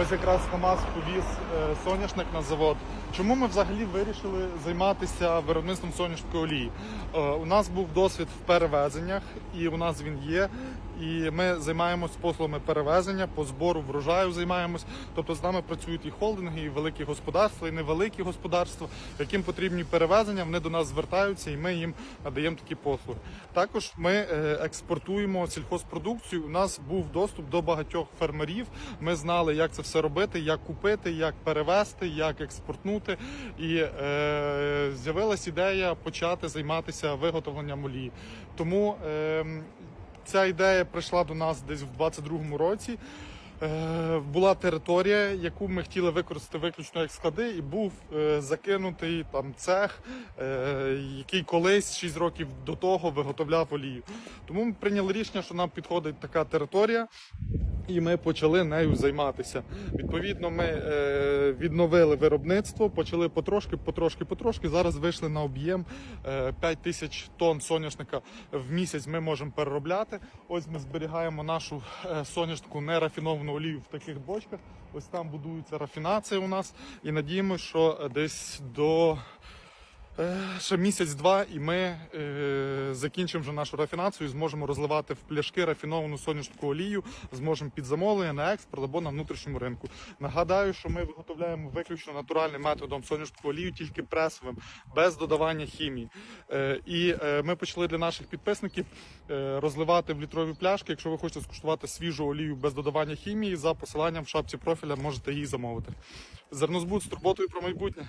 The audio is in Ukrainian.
Ось якраз КАМАЗ повіз е, соняшник на завод. Чому ми взагалі вирішили займатися виробництвом соняшникової олії? Е, У нас був досвід в перевезеннях, і у нас він є. І ми займаємось послугами перевезення, по збору врожаю займаємось. Тобто з нами працюють і холдинги, і великі господарства, і невеликі господарства, яким потрібні перевезення. Вони до нас звертаються, і ми їм надаємо такі послуги. Також ми е, експортуємо сільхозпродукцію. У нас був доступ до багатьох фермерів. Ми знали, як це все робити, як купити, як перевезти, як експортнути. І е, з'явилась ідея почати займатися виготовленням олії. Тому е, ця ідея прийшла до нас десь в 22-му році. Е, Була територія, яку ми хотіли використати виключно як склади, і був е, закинутий там цех, е, який колись 6 років до того виготовляв олію. Тому ми прийняли рішення, що нам підходить така територія, і ми почали нею займатися. Відповідно, ми е, відновили виробництво, почали потрошки, потрошки, потрошки. Зараз вийшли на об'єм е, 5 тисяч тонн соняшника в місяць. Ми можемо переробляти. Ось ми зберігаємо нашу е, соняшнику нерафіновану олію в таких бочках. Ось там будується рафінація у нас, і надіємося, що е, десь до Ще місяць-два, і ми е, закінчимо вже нашу рафінацію, зможемо розливати в пляшки рафіновану соняшникову олію, зможемо під замовлення на експорт або на внутрішньому ринку. Нагадаю, що ми виготовляємо виключно натуральним методом соняшникову олію, тільки пресовим, без додавання хімії. Е, і е, ми почали для наших підписників е, розливати в літрові пляшки. Якщо ви хочете скуштувати свіжу олію без додавання хімії, за посиланням в шапці профіля можете її замовити. Зернозбуд з турботою про майбутнє.